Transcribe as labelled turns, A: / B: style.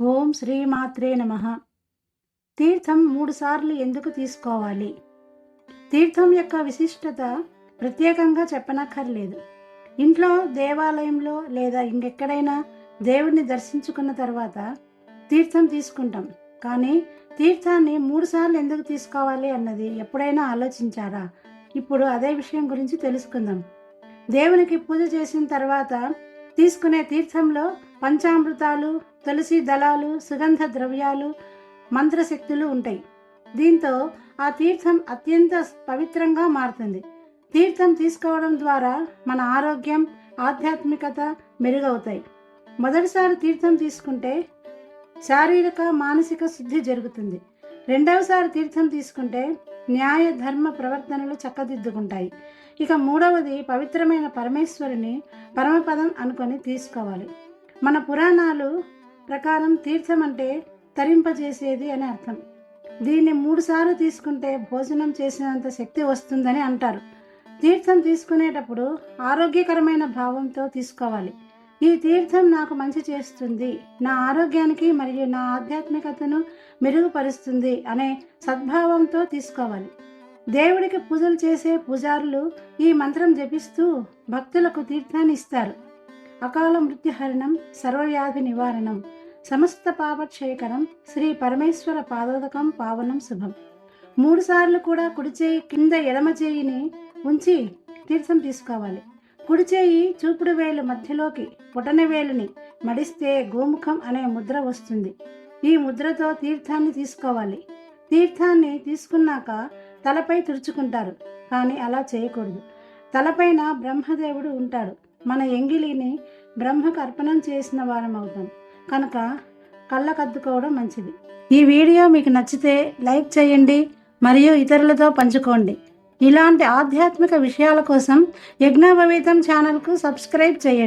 A: ఓం శ్రీమాత్రే నమ. తీర్థం మూడుసార్లు ఎందుకు తీసుకోవాలి? తీర్థం యొక్క విశిష్టత ప్రత్యేకంగా చెప్పనక్కర్లేదు. ఇంట్లో దేవాలయంలో లేదా ఇంకెక్కడైనా దేవుడిని దర్శించుకున్న తర్వాత తీర్థం తీసుకుంటాం. కానీ తీర్థాన్ని మూడుసార్లు ఎందుకు తీసుకోవాలి అన్నది ఎప్పుడైనా ఆలోచించారా? ఇప్పుడు అదే విషయం గురించి తెలుసుకుందాం. దేవునికి పూజ చేసిన తర్వాత తీసుకునే తీర్థంలో పంచామృతాలు తులసి దళాలు సుగంధ ద్రవ్యాలు మంత్రశక్తులు ఉంటాయి. దీంతో ఆ తీర్థం అత్యంత పవిత్రంగా మారుతుంది. తీర్థం తీసుకోవడం ద్వారా మన ఆరోగ్యం ఆధ్యాత్మికత మెరుగవుతాయి. మొదటిసారి తీర్థం తీసుకుంటే శారీరక మానసిక శుద్ధి జరుగుతుంది. రెండవసారి తీర్థం తీసుకుంటే న్యాయ ధర్మ ప్రవర్తనలు చక్కదిద్దుకుంటాయి. ఇక మూడవది పవిత్రమైన పరమేశ్వరుని పరమపదం అనుకొని తీసుకోవాలి. మన పురాణాలు ప్రకారం తీర్థం అంటే తరింపజేసేది అని అర్థం. దీన్ని మూడుసార్లు తీసుకుంటే భోజనం చేసినంత శక్తి వస్తుందని అంటారు. తీర్థం తీసుకునేటప్పుడు ఆరోగ్యకరమైన భావంతో తీసుకోవాలి. ఈ తీర్థం నాకు మంచి చేస్తుంది. నా ఆరోగ్యానికి మరియు నా ఆధ్యాత్మికతను మెరుగుపరుస్తుంది అనే సద్భావంతో తీసుకోవాలి. దేవుడికి పూజలు చేసే పూజారులు ఈ మంత్రం జపిస్తూ భక్తులకు తీర్థాన్ని ఇస్తారు. అకాల మృత్యుహరణం సర్వవ్యాధి నివారణం సమస్త పాపక్షయకరం శ్రీ పరమేశ్వర పాదోదకం పావనం శుభం. మూడు సార్లు కూడా కుడి చేయి కింద ఎడమ చేయిని ఉంచి తీర్థం తీసుకోవాలి. కుడి చేయి చూపుడు వేలు మధ్యలోకి పుటన వేలుని మడిస్తే గోముఖం అనే ముద్ర వస్తుంది. ఈ ముద్రతో తీర్థాన్ని తీసుకోవాలి. తీర్థాన్ని తీసుకున్నాక తలపై తుడుచుకుంటారు కానీ అలా చేయకూడదు. తలపైన బ్రహ్మదేవుడు ఉంటాడు. మన ఎంగిలిని బ్రహ్మకు అర్పణం చేసిన వారం అవుతాం. కనుక కళ్ళకద్దుకోవడం మంచిది. ఈ వీడియో మీకు నచ్చితే లైక్ చేయండి మరియు ఇతరులతో పంచుకోండి. ఇలాంటి ఆధ్యాత్మిక విషయాల కోసం యజ్ఞభవీతం ఛానల్కు సబ్స్క్రైబ్ చేయండి.